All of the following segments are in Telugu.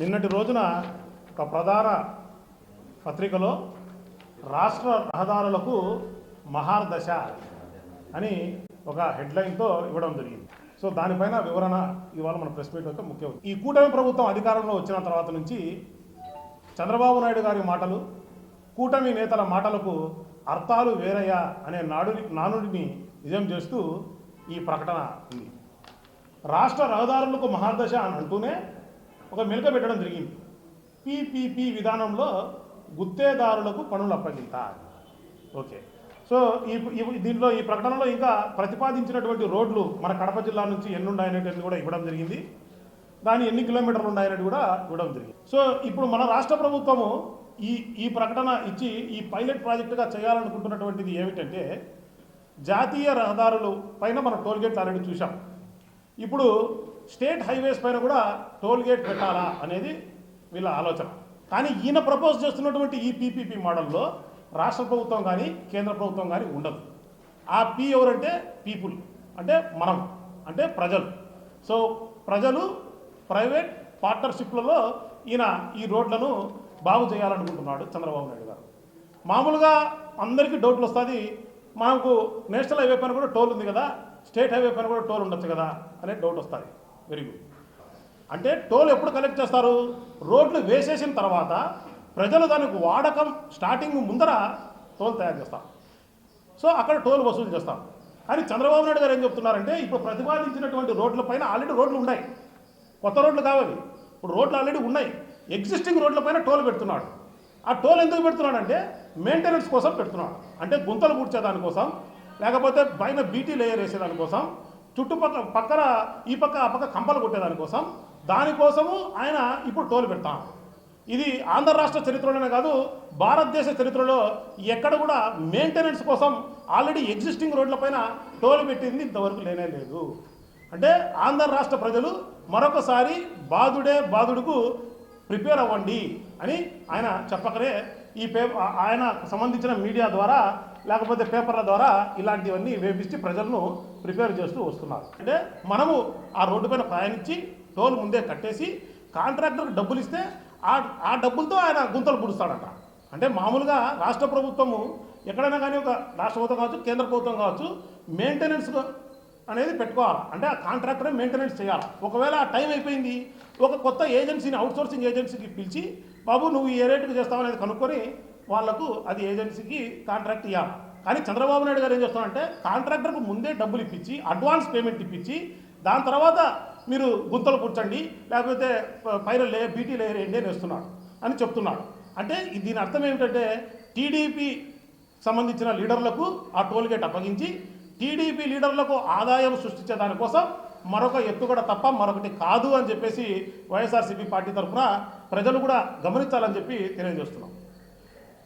నిన్నటి రోజున ఒక ప్రధాన పత్రికలో రాష్ట్ర రహదారులకు మహాదశ అని ఒక హెడ్లైన్తో ఇవ్వడం జరిగింది. సో దానిపైన వివరణ ఇవాళ మన ప్రెస్ మీట్ యొక్క ముఖ్య ఈ కూటమి ప్రభుత్వం అధికారంలో వచ్చిన తర్వాత నుంచి చంద్రబాబు నాయుడు గారి మాటలు కూటమి నేతల మాటలకు అర్థాలు వేరయ్యా అనే నాడుని నానుడిని నిజం చేస్తూ ఈ ప్రకటన ఉంది. రాష్ట్ర రహదారులకు మహాదశ అని అంటూనే ఒక మెలక పెట్టడం జరిగింది. పీపీపీ విధానంలో గుత్తేదారులకు పనులు అప్పగింత ఓకే. సో ఈ దీంట్లో ఈ ప్రకటనలో ఇంకా ప్రతిపాదించినటువంటి రోడ్లు మన కడప జిల్లా నుంచి ఎన్నుండాయనేటువంటి కూడా ఇవ్వడం జరిగింది. దాని ఎన్ని కిలోమీటర్లు ఉన్నాయనేది కూడా ఇవ్వడం జరిగింది. సో ఇప్పుడు మన రాష్ట్ర ప్రభుత్వము ఈ ఈ ప్రకటన ఇచ్చి ఈ పైలట్ ప్రాజెక్టుగా చేయాలనుకుంటున్నటువంటిది ఏమిటంటే జాతీయ రహదారులు పైన మనం టోల్ గేట్లు ఆల్రెడీ చూసాం ఇప్పుడు స్టేట్ హైవేస్ పైన కూడా టోల్ గేట్ పెట్టాలా అనేది వీళ్ళ ఆలోచన. కానీ ఈయన ప్రపోజ్ చేస్తున్నటువంటి ఈ పీపీపీ మోడల్లో రాష్ట్ర ప్రభుత్వం కానీ కేంద్ర ప్రభుత్వం కానీ ఉండదు. ఆ పీ ఎవరంటే పీపుల్ అంటే మనం అంటే ప్రజలు. సో ప్రజలు ప్రైవేట్ పార్ట్నర్షిప్లలో ఈయన ఈ రోడ్లను బాగు చేయాలనుకుంటున్నాడు చంద్రబాబు నాయుడు గారు. మామూలుగా అందరికీ డౌట్లు వస్తుంది మనకు నేషనల్ హైవే పైన కూడా టోల్ ఉంది కదా స్టేట్ హైవే పైన కూడా టోల్ ఉండొచ్చు కదా అనే డౌట్ వస్తుంది. Very good. అంటే టోల్ ఎప్పుడు కలెక్ట్ చేస్తారు? రోడ్లు వేసేసిన తర్వాత ప్రజలు దానికి వాడకం స్టార్టింగ్ ముందర టోల్ తయారు చేస్తాం సో అక్కడ టోల్ వసూలు చేస్తాం కానీ చంద్రబాబు నాయుడు గారు ఏం చెప్తున్నారంటే ఇప్పుడు ప్రతిపాదించినటువంటి రోడ్ల పైన ఆల్రెడీ రోడ్లు ఉన్నాయి. కొత్త రోడ్లు కావాలి ఇప్పుడు రోడ్లు ఆల్రెడీ ఉన్నాయి. ఎగ్జిస్టింగ్ రోడ్ల పైన టోల్ పెడుతున్నాడు. ఆ టోల్ ఎందుకు పెడుతున్నాడంటే మెయింటెనెన్స్ కోసం పెడుతున్నాడు. అంటే గుంతలు పూడ్చేదానికోసం లేకపోతే పైన బీటీ లేయర్ వేసేదానికోసం చుట్టుపక్కల పక్కన ఈ పక్క ఆ పక్క కంపలు కొట్టేదానికోసం దానికోసము ఆయన ఇప్పుడు టోల్ పెడతాం. ఇది ఆంధ్ర రాష్ట్ర చరిత్రలోనే కాదు భారతదేశ చరిత్రలో ఎక్కడ కూడా మెయింటెనెన్స్ కోసం ఆల్రెడీ ఎగ్జిస్టింగ్ రోడ్లపైన టోల్ పెట్టింది ఇంతవరకు లేనే లేదు. అంటే ఆంధ్ర రాష్ట్ర ప్రజలు మరొకసారి బాధుడే బాధుడుకు ప్రిపేర్ అవ్వండి అని ఆయన చెప్పకనే ఈ పే ఆయన సంబంధించిన మీడియా ద్వారా లేకపోతే పేపర్ల ద్వారా ఇలాంటివన్నీ వేపించి ప్రజలను ప్రిపేర్ చేస్తూ వస్తున్నారు. అంటే మనము ఆ రోడ్డు పైన ప్రయాణించి టోల్ ముందే కట్టేసి కాంట్రాక్టర్కి డబ్బులు ఇస్తే ఆ ఆ డబ్బులతో ఆయన గుంతలు పుడుస్తాడట. అంటే మామూలుగా రాష్ట్ర ప్రభుత్వము ఎక్కడైనా కానీ ఒక రాష్ట్ర ప్రభుత్వం కావచ్చు కేంద్ర ప్రభుత్వం కావచ్చు మెయింటెనెన్స్ అనేది పెట్టుకోవాలి. అంటే ఆ కాంట్రాక్టరే మెయింటెనెన్స్ చేయాలి. ఒకవేళ ఆ టైం అయిపోయింది ఒక కొత్త ఏజెన్సీని అవుట్సోర్సింగ్ ఏజెన్సీకి పిలిచి బాబు నువ్వు ఏ రేటుకి చేస్తావు అనేది కనుక్కొని వాళ్ళకు అది ఏజెన్సీకి కాంట్రాక్ట్ ఇవ్వాలి కానీ చంద్రబాబు నాయుడు గారు ఏం చేస్తారంటే కాంట్రాక్టర్కు ముందే డబ్బులు ఇప్పించి అడ్వాన్స్ పేమెంట్ ఇప్పించి దాని తర్వాత మీరు గుంతలు కూర్చండి లేకపోతే పైన లే బీటీ లేయర్ ఏంటి అని వేస్తున్నాడు అని చెప్తున్నాడు. అంటే దీని అర్థం ఏమిటంటే టీడీపీ సంబంధించిన లీడర్లకు ఆ టోల్గేట్ అప్పగించి టీడీపీ లీడర్లకు ఆదాయం సృష్టించే దానికోసం మరొక ఎత్తుగడ తప్ప మరొకటి కాదు అని చెప్పేసి వైఎస్ఆర్సీపీ పార్టీ తరఫున ప్రజలు కూడా గమనించాలని చెప్పి తెలియజేస్తున్నాం.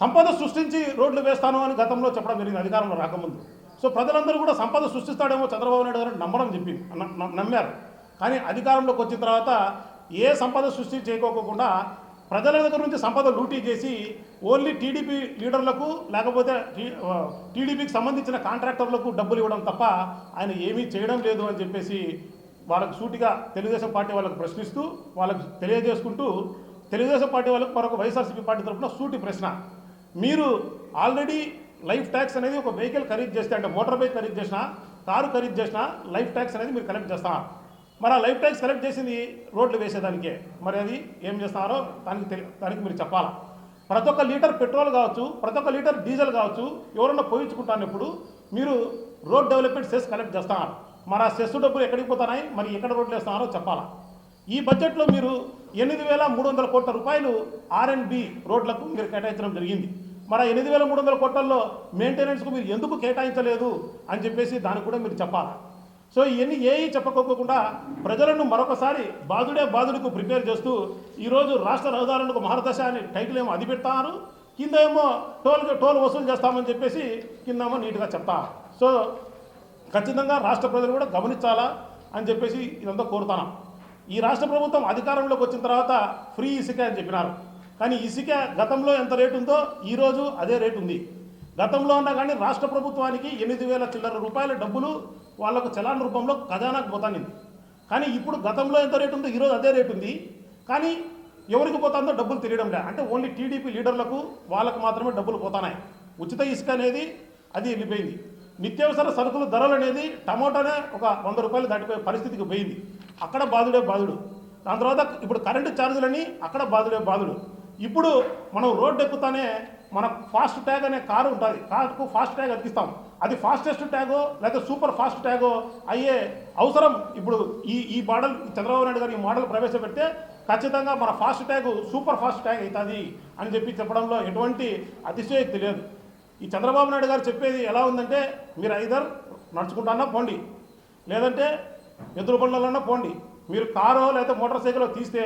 సంపద సృష్టించి రోడ్లు వేస్తాను అని గతంలో చెప్పడం జరిగింది అధికారంలో రాకముందు. సో ప్రజలందరూ కూడా సంపద సృష్టిస్తాడేమో చంద్రబాబు నాయుడు గారు నమ్మడం చెప్పి న- నమ్మారు. కానీ అధికారంలోకి వచ్చిన తర్వాత ఏ సంపద సృష్టి చేయకోకుండా ప్రజల దగ్గర నుంచి సంపద లూటీ చేసి ఓన్లీ టీడీపీ లీడర్లకు లేకపోతే టీడీపీకి సంబంధించిన కాంట్రాక్టర్లకు డబ్బులు ఇవ్వడం తప్ప ఆయన ఏమీ చేయడం లేదు అని చెప్పేసి వాళ్ళకు సూటిగా తెలుగుదేశం పార్టీ వాళ్ళకు ప్రశ్నిస్తూ వాళ్ళకు తెలియజేసుకుంటూ తెలుగుదేశం పార్టీ వాళ్ళకు మరొక వైఎస్ఆర్సీపీ పార్టీ తరఫున సూటి ప్రశ్న. మీరు ఆల్రెడీ లైఫ్ ట్యాక్స్ అనేది ఒక వెహికల్ ఖరీదు చేస్తే అంటే మోటార్ బైక్ ఖరీదు చేసినా కారు ఖరీదు చేసినా లైఫ్ ట్యాక్స్ అనేది మీరు కలెక్ట్ చేస్తా మరి ఆ లైఫ్ ట్యాక్స్ సెలెక్ట్ చేసింది రోడ్లు వేసేదానికే. మరి అది ఏం చేస్తున్నారో దానికి తెలి దానికి మీరు చెప్పాలా? ప్రతి ఒక్క లీటర్ పెట్రోల్ కావచ్చు ప్రతి ఒక్క లీటర్ డీజిల్ కావచ్చు ఎవరన్నా పోయించుకుంటానప్పుడు మీరు రోడ్ డెవలప్మెంట్ సెస్ కలెక్ట్ చేస్తున్నారు. మరి ఆ సెస్ డబ్బులు ఎక్కడికి పోతున్నాయి? మరి ఎక్కడ రోడ్లు వేస్తున్నారో చెప్పాలా? ఈ బడ్జెట్లో మీరు ఎనిమిది వేల మూడు వందల కోట్ల రూపాయలు ఆర్ అండ్ బి రోడ్లకు మీరు కేటాయించడం జరిగింది. మరి ఆ ఎనిమిది వేల మూడు వందల కోట్లలో మెయింటెనెన్స్కు మీరు ఎందుకు కేటాయించలేదు అని చెప్పేసి దానికి కూడా మీరు చెప్పాలా? సో ఇవన్నీ ఏ చెప్పకోకుండా ప్రజలను మరొకసారి బాధుడే బాధుడికి ప్రిపేర్ చేస్తూ ఈరోజు రాష్ట్ర రహదారులకు మహారదశ అని టైటిల్ ఏమో అది పెడతారు కింద ఏమో టోల్ టోల్ వసూలు చేస్తామని చెప్పేసి కిందేమో నీట్గా చెప్తా. సో ఖచ్చితంగా రాష్ట్ర ప్రజలు కూడా గమనించాలా అని చెప్పేసి ఇదంతా కోరుతాను. ఈ రాష్ట్ర ప్రభుత్వం అధికారంలోకి వచ్చిన తర్వాత ఫ్రీ ఇసుక అని చెప్పినారు. కానీ ఇసుక గతంలో ఎంత రేటు ఉందో ఈరోజు అదే రేటు ఉంది. గతంలో ఉన్నా కానీ రాష్ట్ర ప్రభుత్వానికి ఎనిమిది వేల చిల్లర రూపాయల డబ్బులు వాళ్ళకు చలాన్ రూపంలో ఖజానాకు పోతానింది కానీ ఇప్పుడు గతంలో ఎంత రేటు ఉందో ఈరోజు అదే రేటు ఉంది. కానీ ఎవరికి పోతుందో డబ్బులు తెలియడం లే అంటే ఓన్లీ టీడీపీ లీడర్లకు వాళ్ళకు మాత్రమే డబ్బులు పోతున్నాయి ఉచిత ఇసుక అనేది అది వెళ్ళిపోయింది. నిత్యావసర సరుకుల ధరలు అనేది టమోటానే ఒక వంద రూపాయలు దాటిపోయే పరిస్థితికి పోయింది. అక్కడ బాధుడే బాధుడు. దాని తర్వాత ఇప్పుడు కరెంటు ఛార్జీలని అక్కడ బాధుడే బాధుడు. ఇప్పుడు మనం రోడ్డు ఎక్కుతానే మన ఫాస్ట్ ట్యాగ్ అనే కారు ఉంటుంది. కారుకు ఫాస్ట్ ట్యాగ్ అతికిస్తాం అది ఫాస్టెస్ట్ ట్యాగో లేదా సూపర్ ఫాస్ట్ ట్యాగో అయ్యే అవసరం. ఇప్పుడు ఈ ఈ మోడల్ చంద్రబాబు నాయుడు గారు ఈ మోడల్ ప్రవేశపెడితే ఖచ్చితంగా మన fast tag super fast tag అవుతుంది అని చెప్పి చెప్పడంలో ఎటువంటి అతిశయోక్తి లేదు. ఈ చంద్రబాబు నాయుడు గారు చెప్పేది ఎలా ఉందంటే మీరు ఐదర్ నడుచుకుంటానన్నా పోండి. లేదంటే ఎదురు బండ్లన్నా పోండి. మీరు కారో లేకపోతే మోటార్ సైకిల్ తీస్తే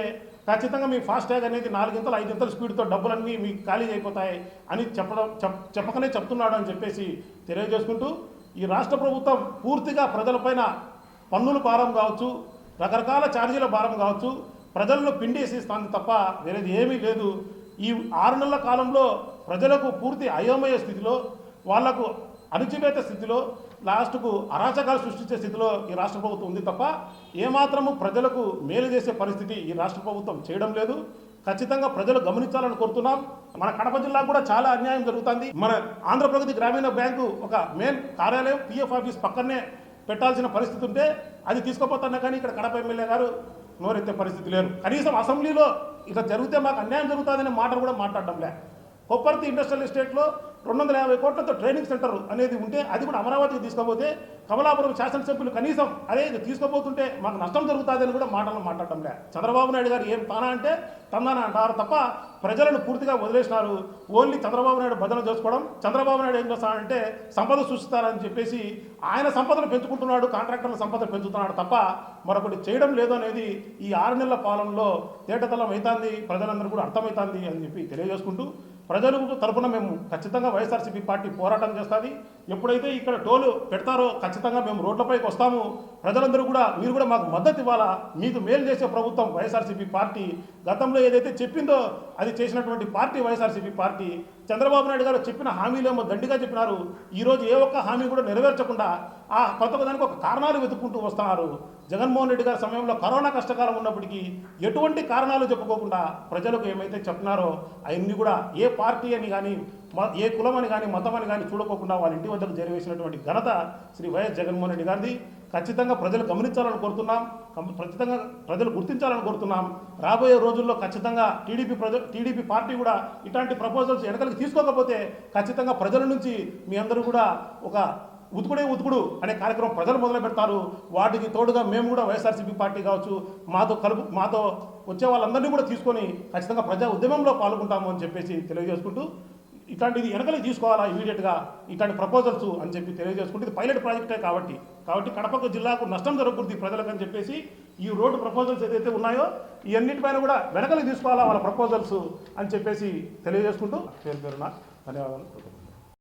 ఖచ్చితంగా మీ ఫాస్టాగ్ అనేది నాలుగింతలు ఐదింతలు స్పీడ్తో డబ్బులన్నీ మీకు ఖాళీ అయిపోతాయి అని చెప్పడం చెప్ చెప్పకనే చెప్తున్నాడు అని చెప్పేసి తెలియజేసుకుంటూ ఈ రాష్ట్ర ప్రభుత్వం పూర్తిగా ప్రజలపైన పన్నుల భారం కావచ్చు రకరకాల ఛార్జీల భారం కావచ్చు ప్రజలను పిండేసిస్తుంది తప్ప వేరేది ఏమీ లేదు. ఈ ఆరు నెలల కాలంలో ప్రజలకు పూర్తి అయోమయ స్థితిలో వాళ్ళకు అణిచివేత స్థితిలో లాస్ట్కు అరాచకాలు సృష్టించే స్థితిలో ఈ రాష్ట్ర ప్రభుత్వం ఉంది తప్ప ఏమాత్రము ప్రజలకు మేలు చేసే పరిస్థితి ఈ రాష్ట్ర ప్రభుత్వం చేయడం లేదు. ఖచ్చితంగా ప్రజలు గమనించాలని కోరుతున్నాం. మన కడప జిల్లా కూడా చాలా అన్యాయం జరుగుతుంది. మన ఆంధ్రప్రగతి గ్రామీణ బ్యాంకు ఒక మెయిన్ కార్యాలయం పిఎఫ్ ఆఫీస్ పక్కనే పెట్టాల్సిన పరిస్థితి ఉంటే అది తీసుకోపోతున్నా కానీ ఇక్కడ కడప ఎమ్మెల్యే గారు నోరెత్తే పరిస్థితి లేరు. కనీసం అసెంబ్లీలో ఇట్లా జరిగితే మాకు అన్యాయం జరుగుతుందనే మాటలు కూడా మాట్లాడడం లే. కొప్పర్తి ఇండస్ట్రియల్ ఎస్టేట్లో రెండు వందల యాభై కోట్లతో ట్రైనింగ్ సెంటర్ అనేది ఉంటే అది కూడా అమరావతికి తీసుకోపోతే కమలాపురం శాసనసభ్యులు కనీసం అదే ఇది తీసుకోపోతుంటే మాకు నష్టం జరుగుతుందని కూడా మాటలు మాట్లాడటం లే. చంద్రబాబు నాయుడు గారు ఏం తానా అంటే తందానా అంటారు తప్ప ప్రజలను పూర్తిగా వదిలేసినారు. ఓన్లీ చంద్రబాబు నాయుడు భజన చేసుకోవడం చంద్రబాబు నాయుడు ఏం చేస్తాడంటే సంపద సృష్టిస్తారని చెప్పేసి ఆయన సంపదను పెంచుకుంటున్నాడు కాంట్రాక్టర్ల సంపద పెంచుతున్నాడు తప్ప మరొకటి చేయడం లేదు అనేది ఈ ఆరు నెలల పాలనలో తేటతలం అవుతుంది ప్రజలందరూ కూడా అర్థమవుతుంది అని చెప్పి తెలియజేసుకుంటూ ప్రజలు తరపున మేము ఖచ్చితంగా వైఎస్ఆర్సీపీ పార్టీ పోరాటం చేస్తుంది. ఎప్పుడైతే ఇక్కడ టోలు పెడతారో ఖచ్చితంగా మేము రోడ్లపైకి వస్తాము. ప్రజలందరూ కూడా మీరు కూడా మాకు మద్దతు ఇవ్వాలా? మీకు మేలు చేసే ప్రభుత్వం వైఎస్ఆర్సీపీ పార్టీ. గతంలో ఏదైతే చెప్పిందో అది చేసినటువంటి party YSRCP party. Chandrababu Naidu garu చెప్పిన హామీలేమో దండిగా చెప్పినారు. ఈరోజు ఏ ఒక్క హామీ కూడా నెరవేర్చకుండా ఆ కొత్త దానికి ఒక కారణాలు వెతుక్కుంటూ వస్తున్నారు. జగన్మోహన్ రెడ్డి గారి సమయంలో కరోనా కష్టకాలం ఉన్నప్పటికీ ఎటువంటి కారణాలు చెప్పుకోకుండా ప్రజలకు ఏమైతే చెప్పినారో అవన్నీ కూడా ఏ పార్టీ అని కానీ ఏ కులం అని కానీ మతం అని కానీ చూడకోకుండా వాళ్ళ ఇంటి వద్దకు జరివేసినటువంటి ఘనత శ్రీ వైఎస్ జగన్మోహన్ రెడ్డి గారిది. ఖచ్చితంగా ప్రజలు గమనించాలని కోరుతున్నాం ఖచ్చితంగా ప్రజలు గుర్తించాలని కోరుతున్నాం. రాబోయే రోజుల్లో ఖచ్చితంగా టీడీపీ ప్రజ టీడీపీ పార్టీ కూడా ఇట్లాంటి ప్రపోజల్స్ వెనకలికి తీసుకోకపోతే ఖచ్చితంగా ప్రజల నుంచి మీ అందరూ కూడా ఒక ఉతుకుడే ఉతుకుడు అనే కార్యక్రమం ప్రజలు మొదలు పెడతారు. వాటికి తోడుగా మేము కూడా వైఎస్ఆర్సీపీ పార్టీ కావచ్చు మాతో కలుపు మాతో వచ్చే వాళ్ళందరినీ కూడా తీసుకొని ఖచ్చితంగా ప్రజా ఉద్యమంలో పాల్గొంటాము అని చెప్పేసి తెలియజేసుకుంటూ ఇట్లాంటిది వెనకలే తీసుకోవాలా ఇమీడియట్గా ఇట్లాంటి ప్రపోజల్స్ అని చెప్పి తెలియజేసుకుంటే ఇది పైలట్ ప్రాజెక్టే కాబట్టి. కాబట్టి కడపకు జిల్లాకు నష్టం జరగకూడదు ప్రజలకు అని చెప్పేసి ఈ రోడ్డు ప్రపోజల్స్ ఏదైతే ఉన్నాయో ఈ అన్నిటిపైన కూడా వెనకలు తీసుకోవాలా వాళ్ళ ప్రపోజల్స్ అని చెప్పేసి తెలియజేసుకుంటూ. పేరు పేరున ధన్యవాదాలు.